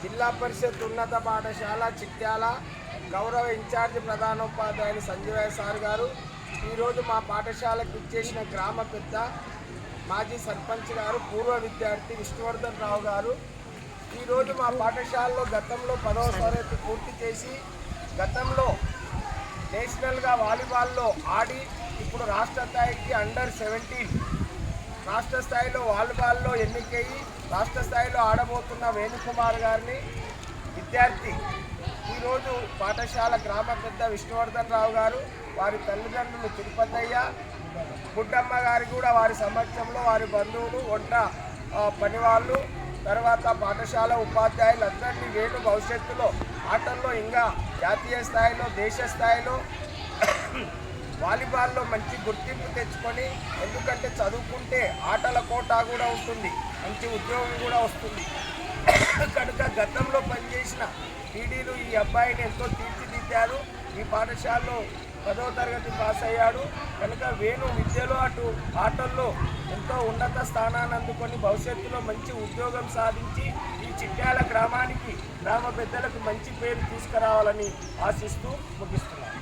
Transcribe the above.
జిల్లా పరిషత్ ఉన్నత పాఠశాల చిట్యాల గౌరవ ఇన్ఛార్జి ప్రధానోపాధ్యాయులు సంజయ్ సార్ గారు. ఈరోజు మా పాఠశాలకు ఇచ్చేసిన గ్రామ పెద్ద మాజీ సర్పంచ్ గారు పూర్వ విద్యార్థి విష్ణువర్ధన్ రావు గారు. ఈరోజు మా పాఠశాలలో గతంలో పదవ తరగతి పూర్తి చేసి గతంలో నేషనల్గా వాలీబాల్లో ఆడి ఇప్పుడు రాష్ట్ర స్థాయికి అండర్ సెవెంటీన్ రాష్ట్ర స్థాయిలో వాలీబాల్లో ఎన్నికయ్యి రాష్ట్ర స్థాయిలో ఆడబోతున్న వేణుకుమార్ గారిని విద్యార్థి ఈరోజు పాఠశాల గ్రామ పెద్ద విష్ణువర్ధన్ రావు గారు వారి తల్లిదండ్రులు తిరుపతయ్య గుడ్డమ్మ గారి కూడా వారి సమక్షంలో వారి బంధువులు వంట పనివాళ్ళు తర్వాత పాఠశాల ఉపాధ్యాయులు అందరినీ వేణు భవిష్యత్తులో ఆటల్లో ఇంకా జాతీయ స్థాయిలో దేశ స్థాయిలో వాలీబాల్లో మంచి గుర్తింపు తెచ్చుకొని ఎందుకంటే చదువుకుంటే ఆటల కోటా కూడా ఉంటుంది మంచి ఉద్యోగం కూడా వస్తుంది. కనుక గతంలో పనిచేసిన టీడీలు ఈ అబ్బాయిని ఎంతో తీర్చిదిద్దారు. ఈ పాఠశాలలో పదో తరగతి పాస్ అయ్యాడు. కనుక వేణు విద్యలో అటు ఆటల్లో ఎంతో ఉన్నత స్థానాన్ని అందుకొని భవిష్యత్తులో మంచి ఉద్యోగం సాధించి ఈ చిట్యాల గ్రామానికి గ్రామ పెద్దలకు మంచి పేరు తీసుకురావాలని ఆశిస్తూ ముగిస్తున్నాను.